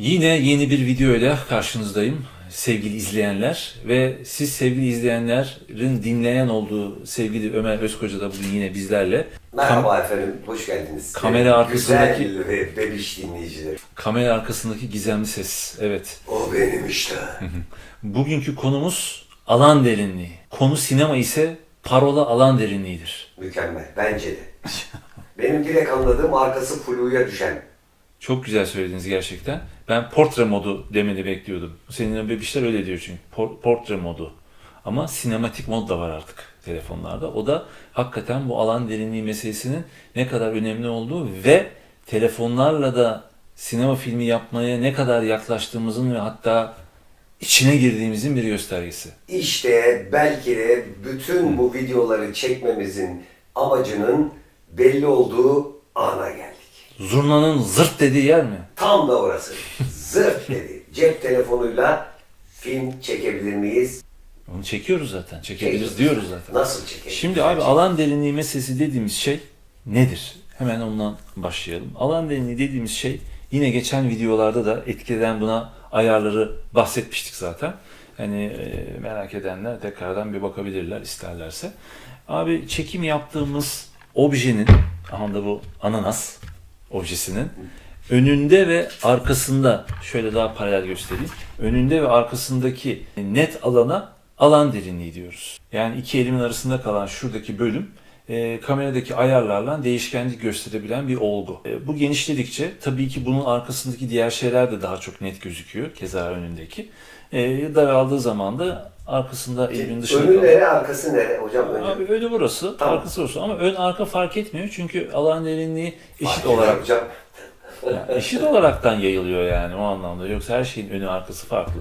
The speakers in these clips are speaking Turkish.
Yine yeni bir video ile karşınızdayım sevgili izleyenler ve siz sevgili izleyenlerin dinleyen olduğu sevgili Ömer Özkoca da bugün yine bizlerle. Merhaba efendim, hoş geldiniz. Kamera arkasındaki- Güzel ve bebiş dinleyiciler. Kamera arkasındaki gizemli ses. Evet. O benim işte. Bugünkü konumuz alan derinliği. Konu sinema ise parola alan derinliğidir. Mükemmel, bence de. benim direkt anladığım arkası fluya düşen. Çok güzel söylediniz gerçekten. Ben portre modu demeni bekliyordum. Senin bebişler öyle diyor çünkü. Por- portre modu. Ama sinematik mod da var artık telefonlarda. O da hakikaten bu alan derinliği meselesinin ne kadar önemli olduğu ve telefonlarla da sinema filmi yapmaya ne kadar yaklaştığımızın ve hatta içine girdiğimizin bir göstergesi. İşte belki de bütün bu videoları çekmemizin amacının belli olduğu ana geldik. Zurnanın zırt dediği yer mi? Tam da orası. Zırt dedi. Cep telefonuyla film çekebilir miyiz? Onu çekiyoruz zaten. Çekebiliriz diyoruz zaten. Nasıl çekebiliriz? Şimdi abi alan derinliği meselesi dediğimiz şey nedir? Hemen ondan başlayalım. Alan derinliği dediğimiz şey yine geçen videolarda da etkileden buna ayarları bahsetmiştik zaten. Hani e, merak edenler tekrardan bir bakabilirler isterlerse. Abi çekim yaptığımız objenin, aha da bu ananas objesinin önünde ve arkasında şöyle daha paralel göstereyim. Önünde ve arkasındaki net alana alan derinliği diyoruz. Yani iki elimin arasında kalan şuradaki bölüm e, kameradaki ayarlarla değişkenlik gösterebilen bir olgu. E, bu genişledikçe tabii ki bunun arkasındaki diğer şeyler de daha çok net gözüküyor. Keza önündeki. E, daraldığı zaman da arkasında elimin dışında Önü nere, arkası nere? Hocam önce. Abi önü burası, Tamam. arkası burası ama ön arka fark etmiyor çünkü alan derinliği eşit Fark olarak Hocam. Yani eşit olaraktan yayılıyor yani o anlamda. Yoksa her şeyin önü arkası farklı.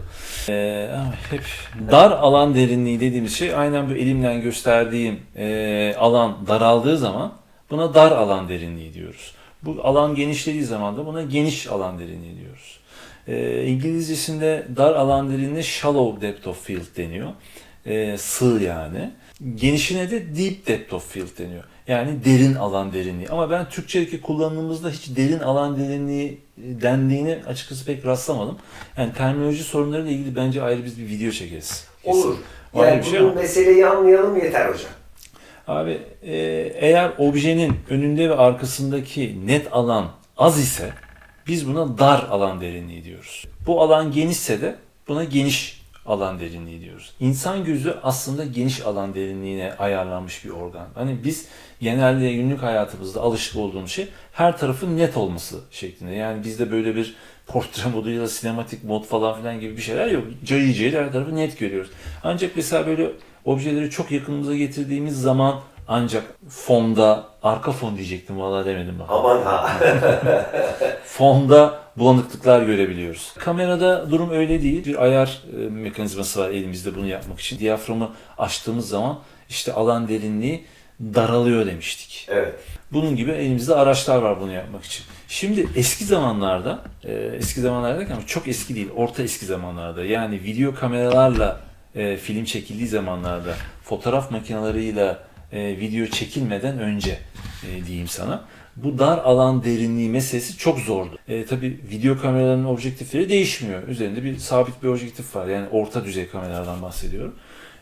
Ee, ama hep dar alan derinliği dediğimiz şey aynen bu elimle gösterdiğim e, alan daraldığı zaman buna dar alan derinliği diyoruz. Bu alan genişlediği zaman da buna geniş alan derinliği diyoruz. Ee, İngilizcesinde dar alan derinliği shallow depth of field deniyor. Ee, sığ yani. Genişine de deep depth of field deniyor. Yani derin alan derinliği. Ama ben Türkçedeki kullanımımızda hiç derin alan derinliği dendiğini açıkçası pek rastlamadım. Yani terminoloji sorunlarıyla ilgili bence ayrı biz bir video çekeriz. Kesin. Olur. O Yani şey bugün ama. meseleyi anlayalım yeter hocam. Abi e, eğer objenin önünde ve arkasındaki net alan az ise biz buna dar alan derinliği diyoruz. Bu alan genişse de buna geniş alan derinliği diyoruz. İnsan gözü aslında geniş alan derinliğine ayarlanmış bir organ. Hani biz genelde günlük hayatımızda alışık olduğumuz şey her tarafın net olması şeklinde. Yani bizde böyle bir portre modu ya da sinematik mod falan filan gibi bir şeyler yok. Cayı cayı her tarafı net görüyoruz. Ancak mesela böyle objeleri çok yakınımıza getirdiğimiz zaman ancak fonda, arka fon diyecektim vallahi demedim bak. Aman ha. Fonda bulanıklıklar görebiliyoruz. Kamerada durum öyle değil. Bir ayar e, mekanizması var elimizde bunu yapmak için. Diyaframı açtığımız zaman işte alan derinliği daralıyor demiştik. evet. Bunun gibi elimizde araçlar var bunu yapmak için. Şimdi eski zamanlarda, e, eski zamanlarda ama çok eski değil, orta eski zamanlarda yani video kameralarla e, film çekildiği zamanlarda fotoğraf makineleriyle e, video çekilmeden önce e, diyeyim sana. Bu dar alan derinliği meselesi çok zordu. E, tabii video kameralarının objektifleri değişmiyor. Üzerinde bir sabit bir objektif var. Yani orta düzey kameralardan bahsediyorum.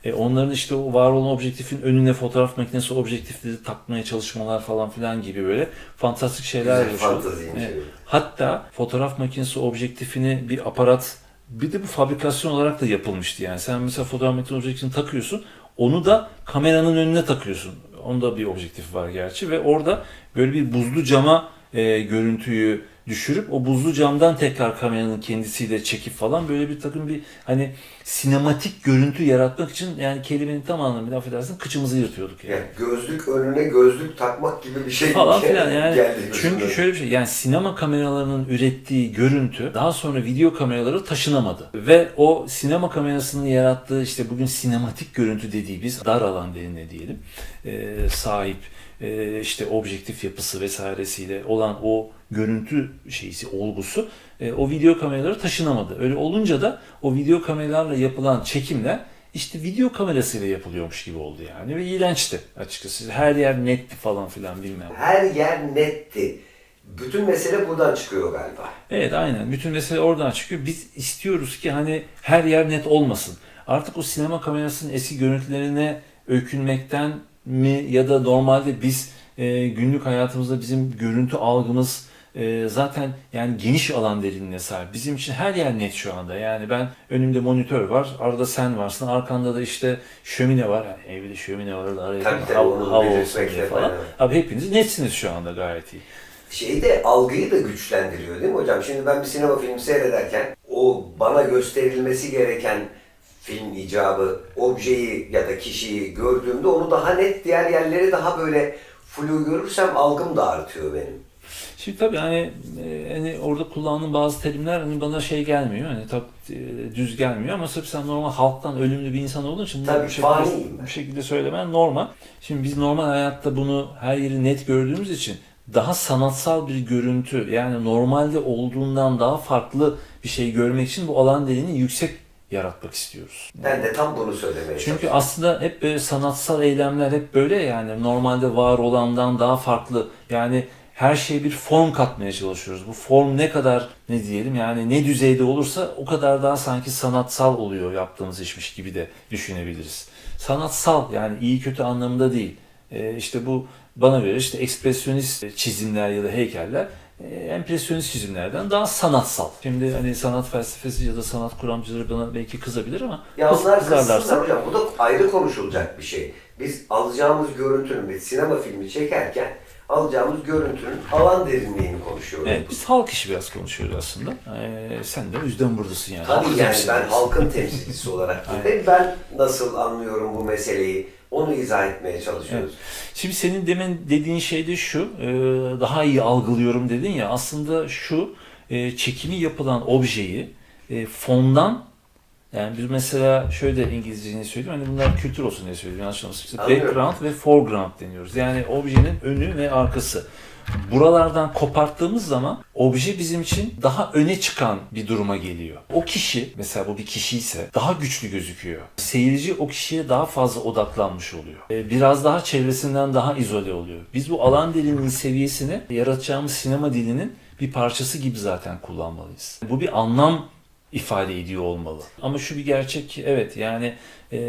E, onların işte o var olan objektifin önüne fotoğraf makinesi objektifleri takmaya çalışmalar falan filan gibi böyle fantastik şeyler yaşıyor. Evet. inceliyor. Hatta fotoğraf makinesi objektifini bir aparat bir de bu fabrikasyon olarak da yapılmıştı yani. Sen mesela fotoğraf makinesi objektifini takıyorsun. Onu da kameranın önüne takıyorsun. Onda bir objektif var gerçi ve orada böyle bir buzlu cama e, görüntüyü düşürüp o buzlu camdan tekrar kameranın kendisiyle çekip falan böyle bir takım bir hani sinematik görüntü yaratmak için yani kelimenin tam anlamıyla affedersin kıçımızı yırtıyorduk yani. Yani gözlük önüne gözlük takmak gibi bir şey falan filan yani. geldi çünkü gözüme. şöyle bir şey yani sinema kameralarının ürettiği görüntü daha sonra video kameraları taşınamadı. Ve o sinema kamerasının yarattığı işte bugün sinematik görüntü dediği biz dar alan derinliği diyelim e, sahip e, işte objektif yapısı vesairesiyle olan o görüntü şeysi olgusu e, o video kameraları taşınamadı. Öyle olunca da o video kameralarla yapılan çekimler işte video kamerasıyla yapılıyormuş gibi oldu yani ve iğrençti açıkçası. Her yer netti falan filan bilmem. Her yer netti. bütün mesele buradan çıkıyor galiba. Evet aynen. Bütün mesele oradan çıkıyor. Biz istiyoruz ki hani her yer net olmasın. Artık o sinema kamerasının eski görüntülerine öykünmekten mi ya da normalde biz e, günlük hayatımızda bizim görüntü algımız e, zaten yani geniş alan derinliğine sahip. Bizim için her yer net şu anda. Yani ben önümde monitör var, arada sen varsın, arkanda da işte şömine var. Yani evde şömine var, araya hava, hava olsun diye falan. var. Abi hepiniz netsiniz şu anda gayet iyi. Şeyi de algıyı da güçlendiriyor değil mi hocam? Şimdi ben bir sinema filmi seyrederken o bana gösterilmesi gereken film icabı, objeyi ya da kişiyi gördüğümde onu daha net, diğer yerleri daha böyle flu görürsem algım da artıyor benim. Şimdi tabii hani, e, hani orada kullandığım bazı terimler hani bana şey gelmiyor. Hani tak e, düz gelmiyor ama tabii sen normal halktan ölümlü bir insan olduğun için Tabii, bu şekilde, bu şekilde söylemen normal. Şimdi biz normal hayatta bunu her yeri net gördüğümüz için daha sanatsal bir görüntü yani normalde olduğundan daha farklı bir şey görmek için bu alan derinliğini yüksek yaratmak istiyoruz. Ben de tam bunu söylemeye Çünkü çalışıyorum. aslında hep böyle sanatsal eylemler hep böyle yani normalde var olandan daha farklı. Yani her şeye bir form katmaya çalışıyoruz. Bu form ne kadar ne diyelim yani ne düzeyde olursa o kadar daha sanki sanatsal oluyor yaptığımız işmiş gibi de düşünebiliriz. Sanatsal yani iyi kötü anlamında değil. Ee, işte bu bana göre işte ekspresyonist çizimler ya da heykeller empresyonist çizimlerden daha sanatsal. Şimdi hani sanat felsefesi ya da sanat kuramcıları bana belki kızabilir ama Ya onlar kızarlarsa- hocam. Bu da ayrı konuşulacak bir şey. Biz alacağımız görüntünün bir sinema filmi çekerken alacağımız görüntünün alan derinliğini konuşuyoruz. Evet, biz halk işi biraz konuşuyoruz aslında. Ee, sen de o yüzden buradasın yani. Tabii yani ben halkın temsilcisi olarak. Ben nasıl anlıyorum bu meseleyi onu izah etmeye çalışıyoruz. Şimdi senin demin dediğin şey de şu, e, daha iyi algılıyorum dedin ya. Aslında şu, e, çekimi yapılan objeyi e, fondan yani biz mesela şöyle İngilizce'ni söyleyeyim, hani bunlar kültür olsun diye söylüyorum, yanlış olmasın. İşte background ve foreground deniyoruz. Yani objenin önü ve arkası. Buralardan koparttığımız zaman obje bizim için daha öne çıkan bir duruma geliyor. O kişi, mesela bu bir kişi ise daha güçlü gözüküyor. Seyirci o kişiye daha fazla odaklanmış oluyor. Biraz daha çevresinden daha izole oluyor. Biz bu alan dilinin seviyesini yaratacağımız sinema dilinin bir parçası gibi zaten kullanmalıyız. Bu bir anlam ifade ediyor olmalı. Ama şu bir gerçek evet yani e,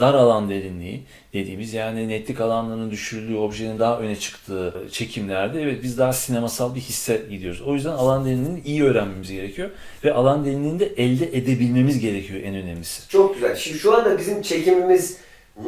dar alan derinliği dediğimiz yani netlik alanlarının düşürüldüğü, objenin daha öne çıktığı çekimlerde evet biz daha sinemasal bir hisse gidiyoruz. O yüzden alan derinliğini iyi öğrenmemiz gerekiyor ve alan derinliğini de elde edebilmemiz gerekiyor en önemlisi. Çok güzel. Şimdi şu anda bizim çekimimiz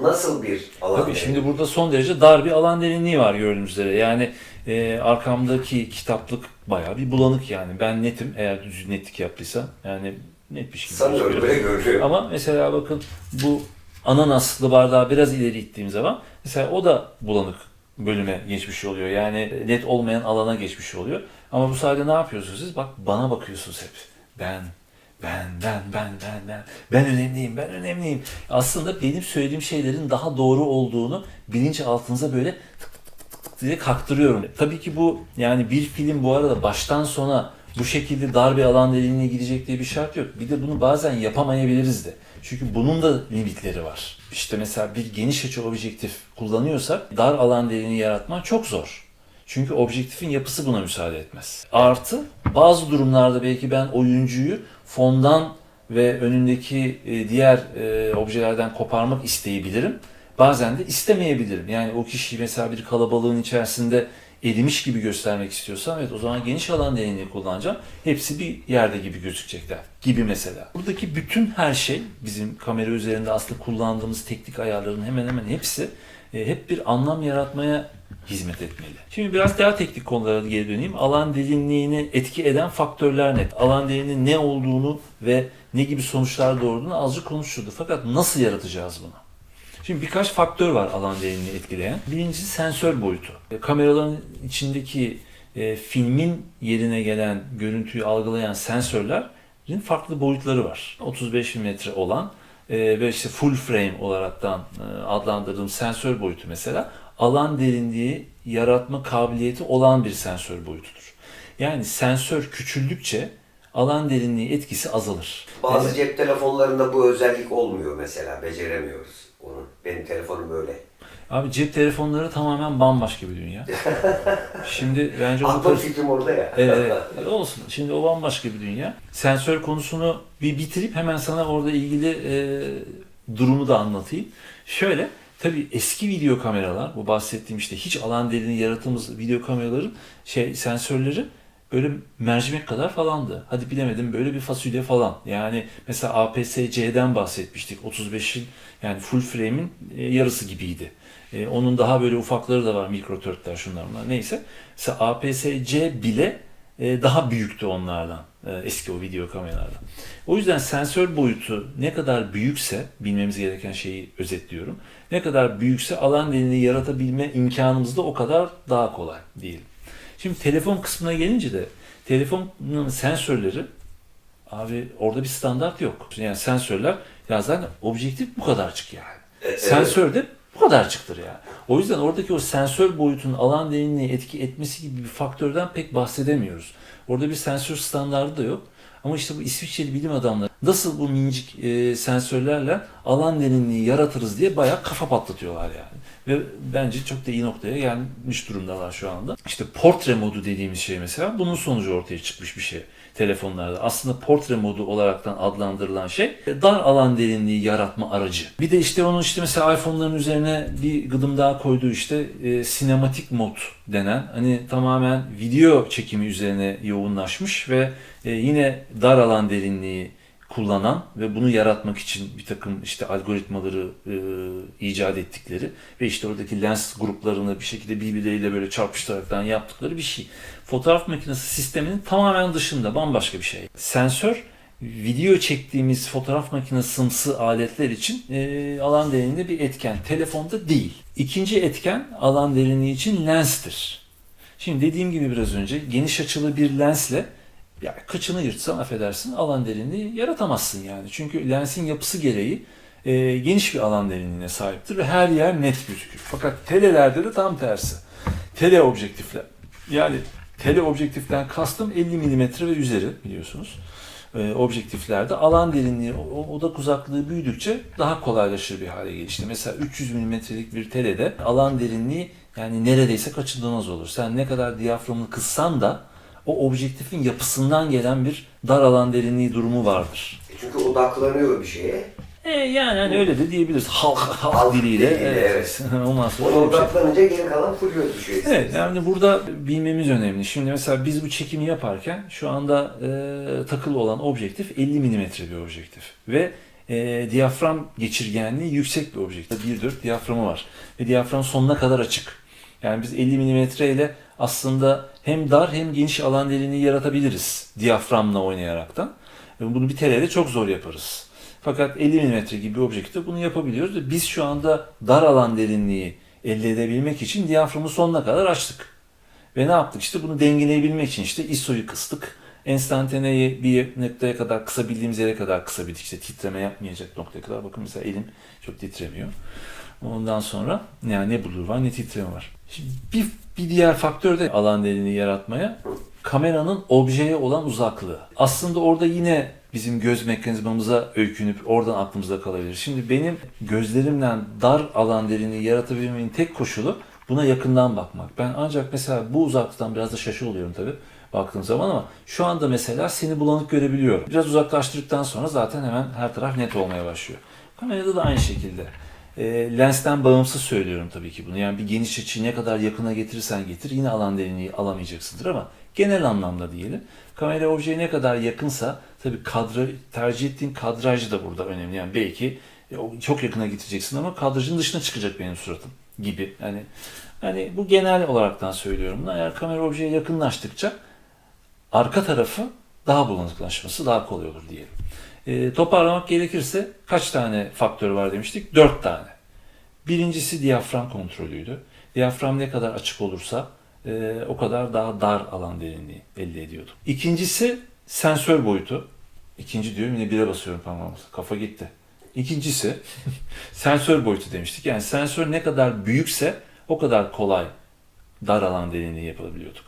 nasıl bir alan? Tabii şimdi burada son derece dar bir alan derinliği var gördüğünüz üzere. Yani e, arkamdaki kitaplık bayağı bir bulanık yani. Ben netim eğer düz netlik yaptıysam yani net bir şekilde Sanıyorum böyle görünüyor. Ama mesela bakın bu ananaslı bardağı biraz ileri ittiğim zaman mesela o da bulanık bölüme geçmiş oluyor. Yani net olmayan alana geçmiş oluyor. Ama bu sayede ne yapıyorsunuz siz? Bak bana bakıyorsunuz hep. Ben, ben, ben, ben, ben, ben. Ben önemliyim, ben önemliyim. Aslında benim söylediğim şeylerin daha doğru olduğunu bilinçaltınıza böyle tık tık tık tık diye kaktırıyorum. Tabii ki bu yani bir film bu arada baştan sona bu şekilde dar bir alan derinliğine gidecek diye bir şart yok. Bir de bunu bazen yapamayabiliriz de. Çünkü bunun da limitleri var. İşte mesela bir geniş açı objektif kullanıyorsak dar alan derinliği yaratmak çok zor. Çünkü objektifin yapısı buna müsaade etmez. Artı bazı durumlarda belki ben oyuncuyu fondan ve önündeki e, diğer e, objelerden koparmak isteyebilirim. Bazen de istemeyebilirim. Yani o kişiyi mesela bir kalabalığın içerisinde erimiş gibi göstermek istiyorsam evet o zaman geniş alan derinliği kullanacağım. Hepsi bir yerde gibi gözükecekler gibi mesela. Buradaki bütün her şey bizim kamera üzerinde aslında kullandığımız teknik ayarların hemen hemen hepsi hep bir anlam yaratmaya hizmet etmeli. Şimdi biraz daha teknik konulara geri döneyim. Alan derinliğini etki eden faktörler net. Alan derinliğinin ne olduğunu ve ne gibi sonuçlar doğurduğunu azıcık konuşuldu. Fakat nasıl yaratacağız bunu? Şimdi birkaç faktör var alan derinliğini etkileyen. Birincisi sensör boyutu. E, Kameraların içindeki e, filmin yerine gelen görüntüyü algılayan sensörlerin farklı boyutları var. 35 mm olan e, ve işte full frame olaraktan e, adlandırdığım sensör boyutu mesela alan derinliği yaratma kabiliyeti olan bir sensör boyutudur. Yani sensör küçüldükçe alan derinliği etkisi azalır. Bazı Evet. cep telefonlarında bu özellik olmuyor mesela. Beceremiyoruz onu. Benim telefonum böyle. Abi cep telefonları tamamen bambaşka bir dünya. Şimdi bence Aklım fikrim orada ya. Evet, evet. olsun. Şimdi o bambaşka bir dünya. Sensör konusunu bir bitirip hemen sana orada ilgili e, durumu da anlatayım. Şöyle, tabii eski video kameralar, bu bahsettiğim işte hiç alan derinliği yaratımız video kameraların şey sensörleri böyle mercimek kadar falandı. Hadi bilemedim böyle bir fasulye falan. Yani mesela APS-C'den bahsetmiştik. 35'in yani full frame'in e, yarısı gibiydi. E, onun daha böyle ufakları da var. Mikro törtler şunlar bunlar. Neyse. Mesela APS-C bile e, daha büyüktü onlardan. e, eski o video kameralardan. O yüzden sensör boyutu ne kadar büyükse bilmemiz gereken şeyi özetliyorum. Ne kadar büyükse alan derinliği yaratabilme imkanımız da o kadar daha kolay diyelim. Şimdi telefon kısmına gelince de telefonun sensörleri abi orada bir standart yok. Yani sensörler ya zaten objektif bu kadarcık yani. evet. Sensör de bu kadarcıktır yani. O yüzden oradaki o sensör boyutunun alan derinliğine etki etmesi gibi bir faktörden pek bahsedemiyoruz. Orada bir sensör standardı da yok. Ama işte bu İsviçreli bilim adamları nasıl bu minicik e, sensörlerle alan derinliği yaratırız diye bayağı kafa patlatıyorlar yani. Ve bence çok da iyi noktaya gelmiş durumdalar şu anda. İşte portre modu dediğimiz şey mesela bunun sonucu ortaya çıkmış bir şey telefonlarda. Aslında portre modu olaraktan adlandırılan şey dar alan derinliği yaratma aracı. Bir de işte onun işte mesela iPhone'ların üzerine bir gıdım daha koyduğu işte e, sinematik mod denen hani tamamen video çekimi üzerine yoğunlaşmış ve e, yine dar alan derinliği kullanan ve bunu yaratmak için bir takım işte algoritmaları e, icat ettikleri ve işte oradaki lens gruplarını bir şekilde birbirleriyle böyle çarpıştıraraktan yaptıkları bir şey. Fotoğraf makinesi sisteminin tamamen dışında bambaşka bir şey. Sensör video çektiğimiz fotoğraf makinesımsı aletler için e, alan derinliğinde bir etken. Telefonda değil. İkinci etken alan derinliği için lenstir. Şimdi dediğim gibi biraz önce geniş açılı bir lensle ya kıçını yırtsan affedersin alan derinliği yaratamazsın yani. Çünkü lensin yapısı gereği e, geniş bir alan derinliğine sahiptir ve her yer net gözükür. Fakat telelerde de tam tersi. Tele objektifler yani tele objektiften kastım 50 mm ve üzeri biliyorsunuz. E, objektiflerde alan derinliği, odak uzaklığı büyüdükçe daha kolaylaşır bir hale gelişti. Mesela 300 mm'lik bir telede alan derinliği yani neredeyse kaçınılmaz olur. Sen ne kadar diyaframını kıssan da o objektifin yapısından gelen bir dar alan derinliği durumu vardır. E Çünkü odaklanıyor bir şeye. E yani hani öyle de diyebiliriz. Halk, halk, Halk diliyle. diliyle, evet. Ondan sonra Ona şey. odaklanınca geri kalan fluyor düşüyor. Evet yani burada bilmemiz önemli. Şimdi mesela biz bu çekimi yaparken şu anda e, takılı olan objektif 50 mm bir objektif. Ve e, diyafram geçirgenliği yüksek bir objektif. 1.4 diyaframı var. Ve diyafram sonuna kadar açık. Yani biz 50 mm ile aslında hem dar hem geniş alan derinliği yaratabiliriz diyaframla oynayaraktan. Bunu bir telede çok zor yaparız. Fakat 50 mm gibi bir objektifte bunu yapabiliyoruz biz şu anda dar alan derinliği elde edebilmek için diyaframı sonuna kadar açtık. Ve ne yaptık işte bunu dengeleyebilmek için işte ISO'yu kıstık. Enstantaneyi bir noktaya kadar kısabildiğimiz yere kadar kısabildik. İşte titreme yapmayacak noktaya kadar. Bakın mesela elim çok titremiyor. Ondan sonra yani ne bulur var ne titreme var. Şimdi bir, bir diğer faktör de alan derinliği yaratmaya kameranın objeye olan uzaklığı. Aslında orada yine bizim göz mekanizmamıza öykünüp oradan aklımızda kalabilir. Şimdi benim gözlerimle dar alan derinliği yaratabilmemin tek koşulu buna yakından bakmak. Ben ancak mesela bu uzaklıktan biraz da şaşı oluyorum tabii baktığım zaman ama şu anda mesela seni bulanık görebiliyorum. Biraz uzaklaştırdıktan sonra zaten hemen her taraf net olmaya başlıyor. Kamerada da aynı şekilde. E, lensten bağımsız söylüyorum tabii ki bunu. Yani bir geniş açıyı ne kadar yakına getirirsen getir yine alan derinliği alamayacaksındır ama genel anlamda diyelim. Kamera objeye ne kadar yakınsa tabii kadra, tercih ettiğin kadraj da burada önemli. Yani belki e, çok yakına getireceksin ama kadrajın dışına çıkacak benim suratım gibi. Yani yani bu genel olaraktan söylüyorum bunu. Eğer kamera objeye yakınlaştıkça arka tarafı daha bulanıklaşması daha kolay olur diyelim. E, toparlamak gerekirse kaç tane faktör var demiştik? Dört tane. Birincisi diyafram kontrolüydü. Diyafram ne kadar açık olursa e, o kadar daha dar alan derinliği elde ediyorduk. İkincisi sensör boyutu. İkinci diyorum yine bire basıyorum parmağımız. Kafa gitti. İkincisi sensör boyutu demiştik. Yani sensör ne kadar büyükse o kadar kolay dar alan derinliği yapabiliyorduk.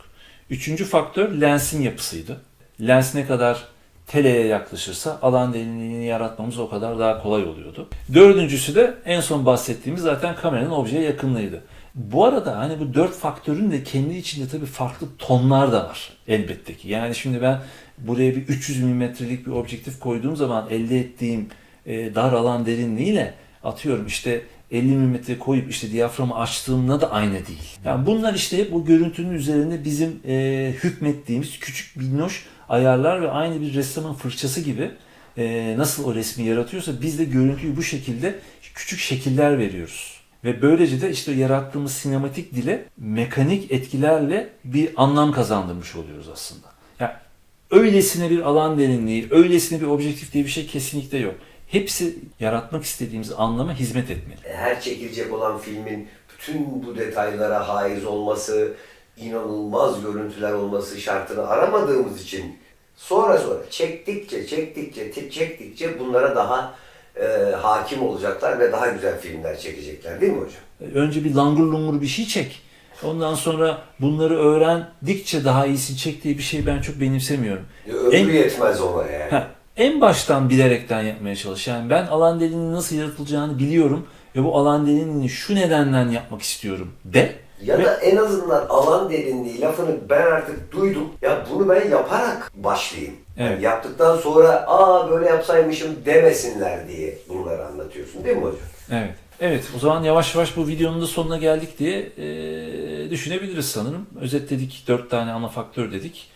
Üçüncü faktör lensin yapısıydı. Lens ne kadar teleye yaklaşırsa alan derinliğini yaratmamız o kadar daha kolay oluyordu. Dördüncüsü de en son bahsettiğimiz zaten kameranın objeye yakınlığıydı. Bu arada hani bu dört faktörün de kendi içinde tabii farklı tonlar da var elbette ki. Yani şimdi ben buraya bir 300 milimetrelik bir objektif koyduğum zaman elde ettiğim e, dar alan derinliğiyle atıyorum işte 50 milimetre koyup işte diyaframı açtığımda da aynı değil. Yani bunlar işte hep bu görüntünün üzerinde bizim e, hükmettiğimiz küçük minnoş ayarlar ve aynı bir ressamın fırçası gibi e, nasıl o resmi yaratıyorsa biz de görüntüyü bu şekilde küçük şekiller veriyoruz. Ve böylece de işte yarattığımız sinematik dile mekanik etkilerle bir anlam kazandırmış oluyoruz aslında. Yani öylesine bir alan derinliği, öylesine bir objektif diye bir şey kesinlikle yok. Hepsi yaratmak istediğimiz anlama hizmet etmeli. her çekilecek olan filmin bütün bu detaylara haiz olması, inanılmaz görüntüler olması şartını aramadığımız için sonra sonra çektikçe, çektikçe, çektikçe bunlara daha e, hakim olacaklar ve daha güzel filmler çekecekler değil mi hocam? Önce bir langur lungur bir şey çek. Ondan sonra bunları öğrendikçe daha iyisini çek diye bir şey ben çok benimsemiyorum. E, Ömrü En- yetmez ona yani. Ha, en baştan bilerekten yapmaya çalış. Yani ben alan derinliğinin nasıl yaratılacağını biliyorum ve bu alan derinliğini şu nedenden yapmak istiyorum de. Ya Ve- da en azından alan derinliği lafını ben artık duydum. Ya bunu ben yaparak başlayayım. Yani Evet. yaptıktan sonra aa böyle yapsaymışım demesinler diye bunları anlatıyorsun değil mi hocam? Evet. Evet o zaman yavaş yavaş bu videonun da sonuna geldik diye e, düşünebiliriz sanırım. Özetledik dört tane ana faktör dedik.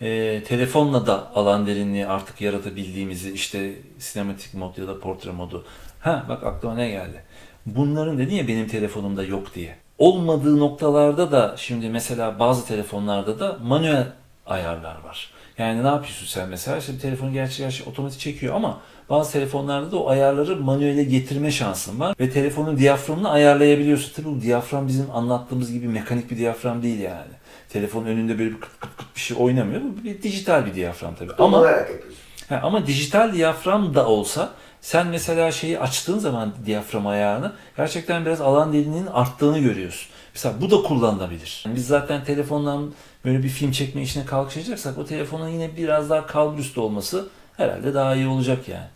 E, telefonla da alan derinliği artık yaratabildiğimizi işte sinematik mod ya da portre modu. Ha bak aklıma ne geldi. Bunların dedin ya benim telefonumda yok diye. Olmadığı noktalarda da şimdi mesela bazı telefonlarda da manuel ayarlar var. Yani ne yapıyorsun sen mesela? Şimdi telefonu gerçi gerçi otomatik çekiyor ama bazı telefonlarda da o ayarları manuele getirme şansın var. Ve telefonun diyaframını ayarlayabiliyorsun. Tabii bu diyafram bizim anlattığımız gibi mekanik bir diyafram değil yani. Telefonun önünde böyle bir kıt kıt kıt bir şey oynamıyor. Bu bir dijital bir diyafram tabii. Ama. Ha, ama dijital diyafram da olsa sen mesela şeyi açtığın zaman diyafram ayarını gerçekten biraz alan derinliğinin arttığını görüyorsun. Mesela bu da kullanılabilir. Yani Biz zaten telefondan böyle bir film çekme işine kalkışacaksak o telefonun yine biraz daha kalbur üstü olması herhalde daha iyi olacak yani.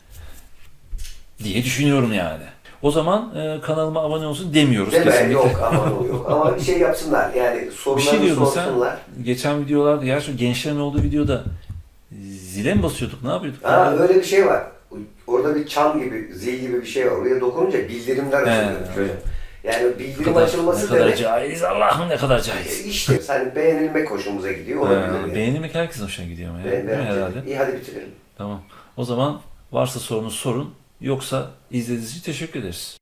Diye düşünüyorum yani. O zaman e, kanalıma abone olsun demiyoruz Deme kesinlikle. yok aman o yok. Ama bir şey yapsınlar yani Bir sorularını şey diyordun sen. sorsunlar. Geçen videolarda ya şu gençlerin olduğu videoda zile mi basıyorduk ne yapıyorduk? Ha öyle bir şey var. Orada bir çan gibi, zil gibi bir şey var. Oraya dokununca bildirimler açılıyor. öyle. Yani bildirim kadar, açılması ne kadar demek caiz Allah'ım ne kadar caiz. işte sen beğenilmek hoşumuza gidiyor. Bilir yani. beğenilmek herkesin hoşuna gidiyor ama ya. Beğen- beğen- herhalde? İyi hadi bitirelim. Tamam. O zaman varsa sorunuz sorun. Yoksa izlediğiniz için teşekkür ederiz.